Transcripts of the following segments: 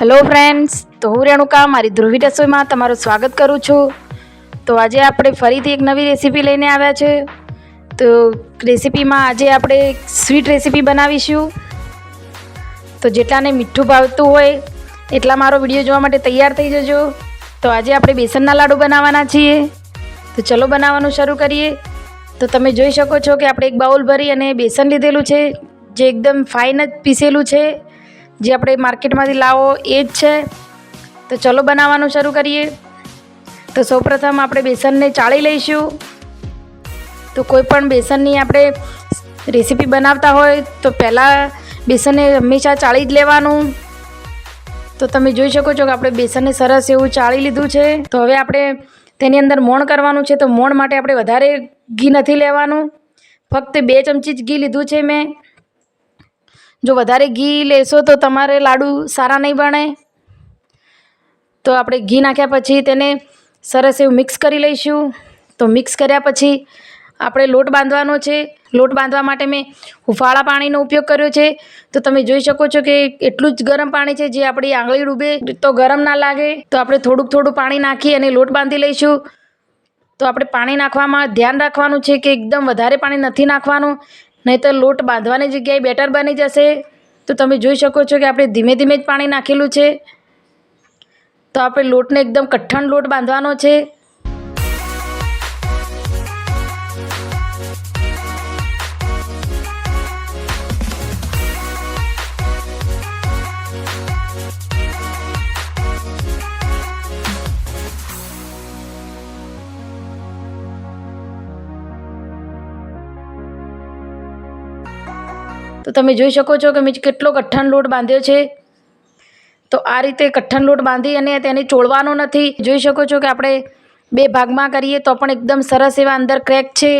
Hello friends તો હું રેણુકા, મારી ધ્રુવી રસોઈમાં તમારું સ્વાગત કરું છું. તો આજે આપણે ફરીથી એક નવી રેસીપી લઈને આવ્યા છે. તો રેસીપીમાં આજે આપણે સ્વીટ રેસીપી બનાવીશું. તો જેટલાને મીઠું ભાવતું હોય, એટલા મારો વીડિયો જોવા માટે તૈયાર થઈ જજો. તો આજે આપણે બેસનના લાડુ બનાવવાના છીએ. તો ચલો બનાવવાનું શરૂ કરીએ. તો તમે જોઈ શકો છો કે આપણે એક બાઉલ ભરી અને બેસન લીધેલું છે, જે એકદમ ફાઇન જ પીસેલું છે. જે આપણે માર્કેટમાંથી લાવો એ જ છે. તો ચલો બનાવવાનું શરૂ કરીએ. તો સૌપ્રથમ આપણે બેસનને ચાળી લઈશું. તો કોઈ પણ બેસનની આપણે રેસીપી બનાવતા હોય તો પહેલાં બેસનને હંમેશા ચાળી જ લેવાનું. તો તમે જોઈ શકો છો કે આપણે બેસનને સરસ એવું ચાળી લીધું છે. તો હવે આપણે તેની અંદર મોણ કરવાનું છે. તો મોણ માટે આપણે વધારે ઘી નથી લેવાનું. ફક્ત બે ચમચી જ ઘી લીધું છે મેં. જો વધારે ઘી લેશો તો તમારે લાડુ સારા નહીં બને. તો આપણે ઘી નાખ્યા પછી તેને સરસ એવું મિક્સ કરી લઈશું. તો મિક્સ કર્યા પછી આપણે લોટ બાંધવાનો છે. લોટ બાંધવા માટે મેં હુફાળા પાણીનો ઉપયોગ કર્યો છે. તો તમે જોઈ શકો છો કે એટલું જ ગરમ પાણી છે જે આપણી આંગળી ડૂબે તો ગરમ ના લાગે. તો આપણે થોડુંક થોડું પાણી નાખી અને લોટ બાંધી લઈશું. તો આપણે પાણી નાખવામાં ધ્યાન રાખવાનું છે કે એકદમ વધારે પાણી નથી નાખવાનું. નહીં તો લોટ બાંધવાની જગ્યાએ બેટર બની જશે. તો તમે જોઈ શકો છો કે આપણે ધીમે ધીમે જ પાણી નાખેલું છે. તો આપણે લોટને એકદમ કઠણ લોટ બાંધવાનો છે. તો તમે જોઈ શકો છો કે મેં કેટલો કઠણ લોટ બાંધ્યો છે. તો આ રીતે કઠણ લોટ બાંધી અને તેને ચોળવાનો નથી. જોઈ શકો છો કે આપણે બે ભાગમાં કરીએ તો પણ એકદમ સરસ એવા અંદર ક્રેક છે.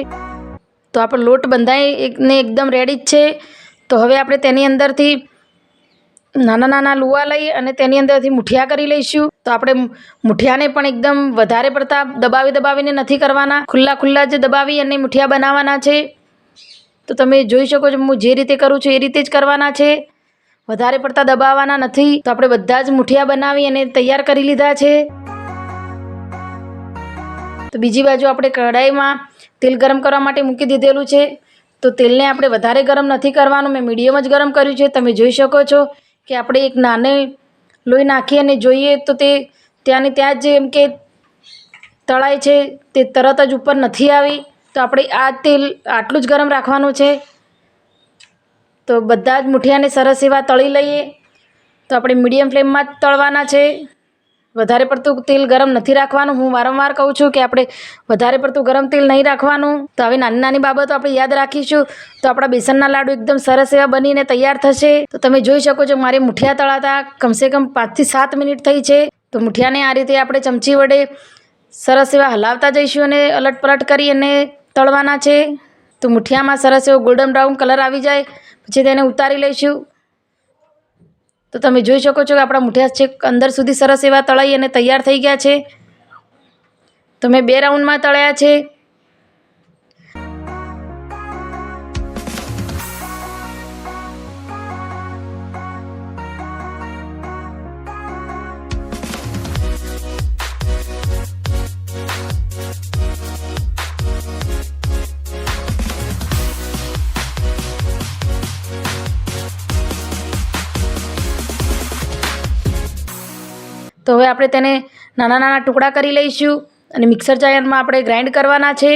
તો આપણો લોટ બંધાઈ એકને એકદમ રેડી જ છે. તો હવે આપણે તેની અંદરથી નાના નાના લુવા લઈ અને તેની અંદરથી મુઠિયા કરી લઈશું. તો આપણે મુઠિયાને પણ એકદમ વધારે પડતા દબાવી દબાવીને નથી કરવાના. ખુલ્લા ખુલ્લા જ દબાવી અને મુઠિયા બનાવવાના છે. તો તમે જોઈ શકો છો હું જે રીતે કરું છું એ રીતે જ કરવાના છે. વધારે પડતા દબાવવાના નથી. તો આપણે બધા જ મુઠિયા બનાવી અને તૈયાર કરી લીધા છે. તો બીજી બાજુ આપણે કઢાઈમાં તેલ ગરમ કરવા માટે મૂકી દીધેલું છે. તો તેલને આપણે વધારે ગરમ નથી કરવાનું. મેં મીડિયમ જ ગરમ કર્યું છે. તમે જોઈ શકો છો કે આપણે એક નાને લોહી નાખી અને જોઈએ તો તે ત્યાંને ત્યાં જ એમ કે તળાય છે. તે તરત જ ઉપર નથી આવી. તો આપણે આ તેલ આટલું જ ગરમ રાખવાનું છે. તો બધા જ મુઠિયાને સરસ એવા તળી લઈએ. તો આપણે મીડિયમ ફ્લેમમાં જ તળવાના છે. વધારે પડતું તેલ ગરમ નથી રાખવાનું. હું વારંવાર કહું છું કે આપણે વધારે પડતું ગરમ તેલ નહીં રાખવાનું. તો હવે નાની નાની બાબતો આપણે યાદ રાખીશું. તો આપણા બેસનના લાડુ એકદમ સરસ એવા બનીને તૈયાર થશે. તો તમે જોઈ શકો છો મારે મુઠિયા તળાતા કમસે કમ પાંચથી સાત મિનિટ થઈ છે. તો મુઠિયાને આ રીતે આપણે ચમચી વડે સરસ એવા હલાવતા જઈશું અને અલટ પલટ કરી અને તળવાના છે. તો મુઠિયામાં સરસ એવો ગોલ્ડન બ્રાઉન કલર આવી જાય. પછી તેને ઉતારી લઈશું. તો તમે જોઈ શકો છો કે આપણા મુઠિયા છે અંદર સુધી સરસ એવા તળાઈ અને તૈયાર થઈ ગયા છે. તો મેં બે રાઉન્ડમાં તળ્યા છે. તો હવે આપણે તેને નાના નાના ટુકડા કરી લઈશું અને મિક્સર જાયરમાં આપણે ગ્રાઇન્ડ કરવાના છે.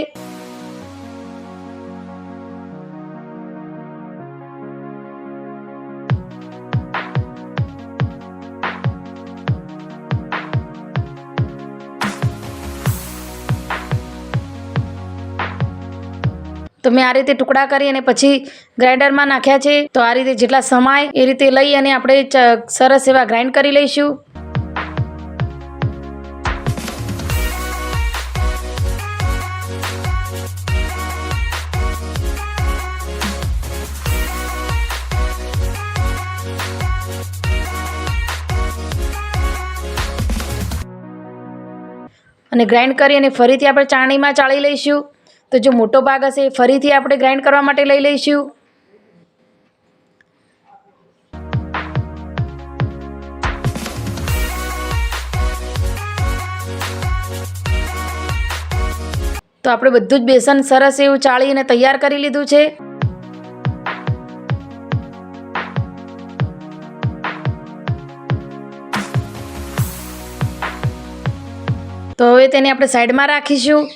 તો મેં આ રીતે ટુકડા કરી અને પછી ગ્રાઇન્ડરમાં નાખ્યા છે. તો આ રીતે જેટલા સમાય એ રીતે લઈ અને આપણે સરસ એવા ગ્રાઇન્ડ કરી લઈશું. અને ગ્રાઇન્ડ કરી અને ફરીથી આપણે ચાણીમાં ચાળી લઈશું. તો જો મોટો ભાગ હશે એ ફરીથી આપણે ગ્રાઇન્ડ કરવા માટે લઈ લઈશું. તો આપણે બધું જ બેસન સરસ એવું ચાળીને તૈયાર કરી લીધું છે. તો હવે તેને આપણે સાઈડમાં રાખીશું.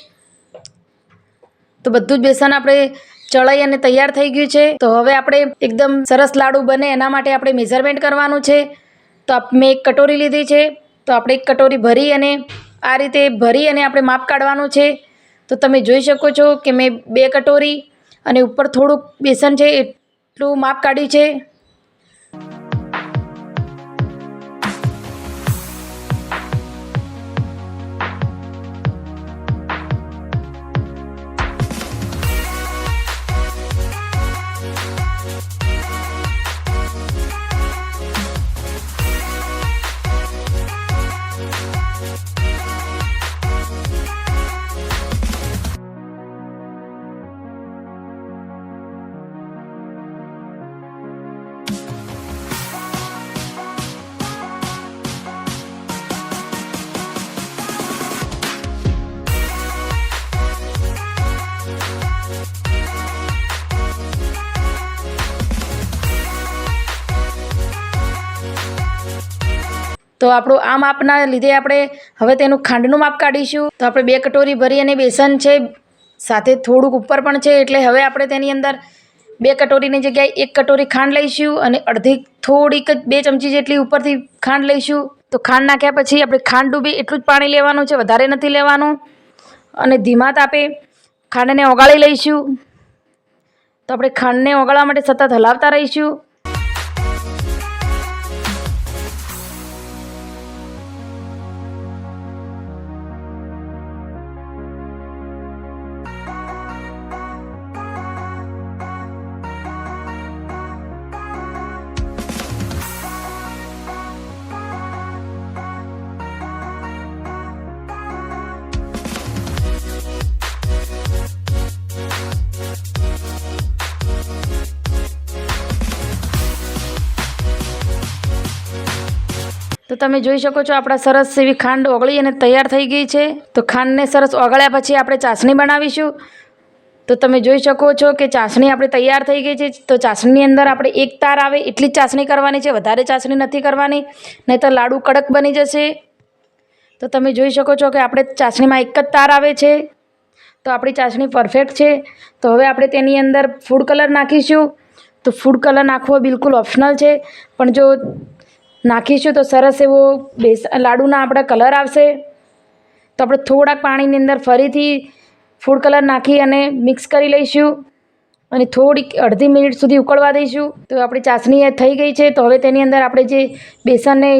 તો બધું જ બેસન આપણે ચડાઈ અને તૈયાર થઈ ગયું છે. તો હવે આપણે એકદમ સરસ લાડુ બને એના માટે આપણે મેઝરમેન્ટ કરવાનું છે. તો મેં એક કટોરી લીધી છે. તો આપણે એક કટોરી ભરી અને આ રીતે ભરી અને આપણે માપ કાઢવાનું છે. તો તમે જોઈ શકો છો કે મેં બે કટોરી અને ઉપર થોડુંક બેસન છે એટલું માપ કાઢ્યું છે. આપણું આ માપના લીધે આપણે હવે તેનું ખાંડનું માપ કાઢીશું. તો આપણે બે કટોરી ભરી અને બેસન છે, સાથે થોડુંક ઉપર પણ છે, એટલે હવે આપણે તેની અંદર બે કટોરીની જગ્યાએ એક કટોરી ખાંડ લઈશું અને અડધી થોડીક જ બે ચમચી જેટલી ઉપરથી ખાંડ લઈશું. તો ખાંડ નાખ્યા પછી આપણે ખાંડ ડૂબે એટલું જ પાણી લેવાનું છે, વધારે નથી લેવાનું. અને ધીમા તાપે ખાંડને ઓગાળી લઈશું. તો આપણે ખાંડને ઓગાળવા માટે સતત હલાવતા રહીશું. તો તમે જોઈ શકો છો આપણા સરસ એવી ખાંડ ઓગળી અને તૈયાર થઈ ગઈ છે. તો ખાંડને સરસ ઓગળ્યા પછી આપણે ચાસણી બનાવીશું. તો તમે જોઈ શકો છો કે ચાસણી આપણે તૈયાર થઈ ગઈ છે. તો ચાસણીની અંદર આપણે એક તાર આવે એટલી જ ચાસણી કરવાની છે. વધારે ચાસણી નથી કરવાની. નહીં તો લાડુ કડક બની જશે. તો તમે જોઈ શકો છો કે આપણે ચાસણીમાં એક જ તાર આવે છે. તો આપણી ચાસણી પરફેક્ટ છે. તો હવે આપણે તેની અંદર ફૂડ કલર નાખીશું. તો ફૂડ કલર નાખવો બિલકુલ ઓપ્શનલ છે. પણ જો નાખીશું તો સરસ એવો બેસ, લાડુના આપણા કલર આવશે. તો આપણે થોડાક પાણીની અંદર ફરીથી ફૂડ કલર નાખી અને મિક્સ કરી લઈશું. અને થોડીક અડધી મિનિટ સુધી ઉકળવા દઈશું. તો આપણી ચાસણી થઈ ગઈ છે, તો હવે તેની અંદર આપણે જે બેસનને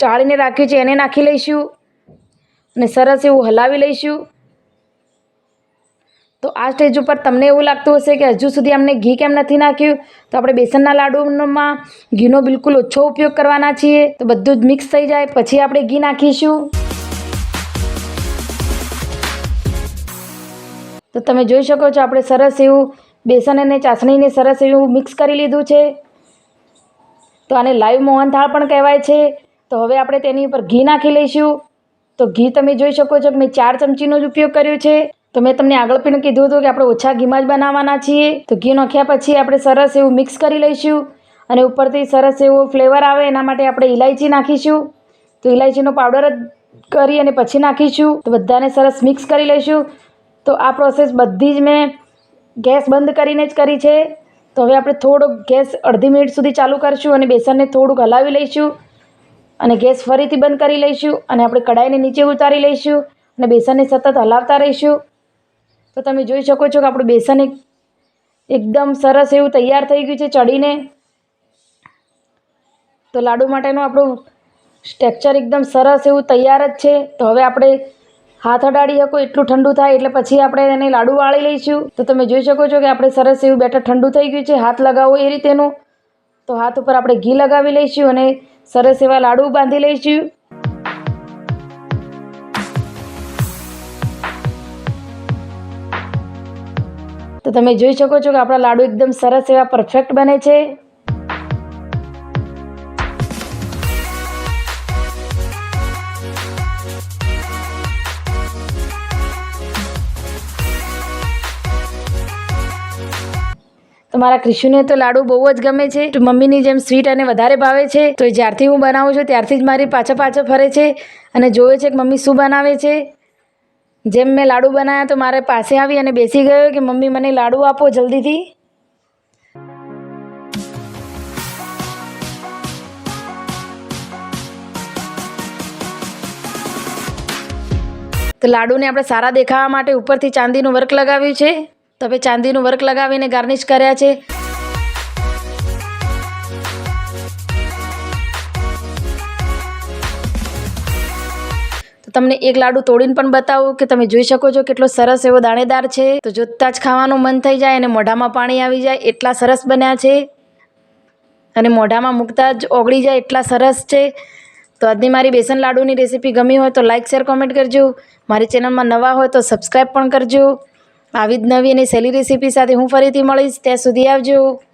ચાળીને રાખ્યું છે, એને નાખી લઈશું. અને સરસ એવું હલાવી લઈશું. તો આ સ્ટેજ ઉપર તમને એવું લાગતું હશે કે હજુ સુધી અમને ઘી કેમ નથી નાખ્યું? તો આપણે બેસનના લાડુમાં ઘીનો બિલકુલ ઓછો ઉપયોગ કરવાના છીએ. તો બધું જ મિક્સ થઈ જાય, પછી આપણે ઘી નાખીશું. તો તમે જોઈ શકો છો, આપણે સરસ એવું બેસન અને ચાસણીને સરસ એવું મિક્સ કરી લીધું છે. તો આને લાઈવ મોહનથાળ પણ કહેવાય છે. તો હવે આપણે તેની ઉપર ઘી નાખી લઈશું. તો ઘી તમે જોઈ શકો છો કે મેં ચાર ચમચીનો જ ઉપયોગ કર્યો છે. તો મેં તમને આગળ પણ કીધું હતું કે આપણે ઓછા ઘીમાં જ બનાવવાના છીએ. તો ઘી નાખ્યા પછી આપણે સરસ એવું મિક્સ કરી લઈશું અને ઉપરથી સરસ એવો ફ્લેવર આવે એના માટે આપણે ઇલાયચી નાખીશું. તો ઇલાયચીનો પાવડર જ કરી અને પછી નાખીશું. તો બધાને સરસ મિક્સ કરી લઈશું. તો આ પ્રોસેસ બધી જ મેં ગેસ બંધ કરીને જ કરી છે. તો હવે આપણે થોડો ગેસ અડધી મિનિટ સુધી ચાલુ કરીશું અને બેસનને થોડુંક હલાવી લઈશું. અને ગેસ ફરીથી બંધ કરી લઈશું અને આપણે કઢાઈને નીચે ઉતારી લઈશું અને બેસનને સતત હલાવતા રહીશું. તો તમે જોઈ શકો છો કે આપણું બેસન એક એકદમ સરસ એવું તૈયાર થઈ ગયું છે ચડીને. તો લાડુ માટેનું આપણું સ્ટ્રક્ચર એકદમ સરસ એવું તૈયાર જ છે. તો હવે આપણે હાથ અડાડી શકો એટલું ઠંડુ થાય એટલે પછી આપણે એને લાડુ વાળી લઈશું. તો તમે જોઈ શકો છો કે આપણે સરસ એવું બેટર ઠંડુ થઈ ગયું છે. હાથ લગાવો એ રીતેનું. તો હાથ ઉપર આપણે ઘી લગાવી લઈશું અને સરસ એવા લાડુ બાંધી લઈશું. તો તમે જોઈ શકો છો કે આપણા લાડુ એકદમ સરસ એવા પરફેક્ટ બને છે. તો મારા ક્રિશુને તો લાડુ બહુ જ ગમે છે. મમ્મીની જેમ સ્વીટ અને વધારે ભાવે છે. તો જ્યારથી હું બનાવું છું, ત્યારથી જ મારી પાછા પાછા ફરે છે. અને જોવે છે કે મમ્મી શું બનાવે છે. જેમ મેં લાડુ બનાવ્યા તો મારે પાસે આવી અને બેસી ગયો કે મમ્મી મને લાડુ આપો જલ્દીથી? તો લાડુને આપણે સારા દેખાવા માટે ઉપરથી ચાંદીનું વર્ક લગાવ્યું છે. તો હવે ચાંદીનું વર્ક લગાવીને ગાર્નિશ કર્યા છે. તમને એક લાડુ તોડીને પણ બતાવું કે તમે જોઈ શકો છો કેટલો સરસ એવો દાણેદાર છે. તો જોતા જ ખાવાનું મન થઈ જાય અને મોઢામાં પાણી આવી જાય, એટલા સરસ બન્યા છે. અને મોઢામાં મૂકતા જ ઓગળી જાય, એટલા સરસ છે. તો આજની મારી બેસન લાડુની રેસીપી ગમી હોય તો લાઇક શેર, કોમેન્ટ કરજો. મારી ચેનલમાં નવા હોય તો સબસ્ક્રાઈબ પણ કરજો. આવી જ નવી અને સહેલી રેસીપી સાથે હું ફરીથી મળીશ. ત્યાં સુધી આવજો.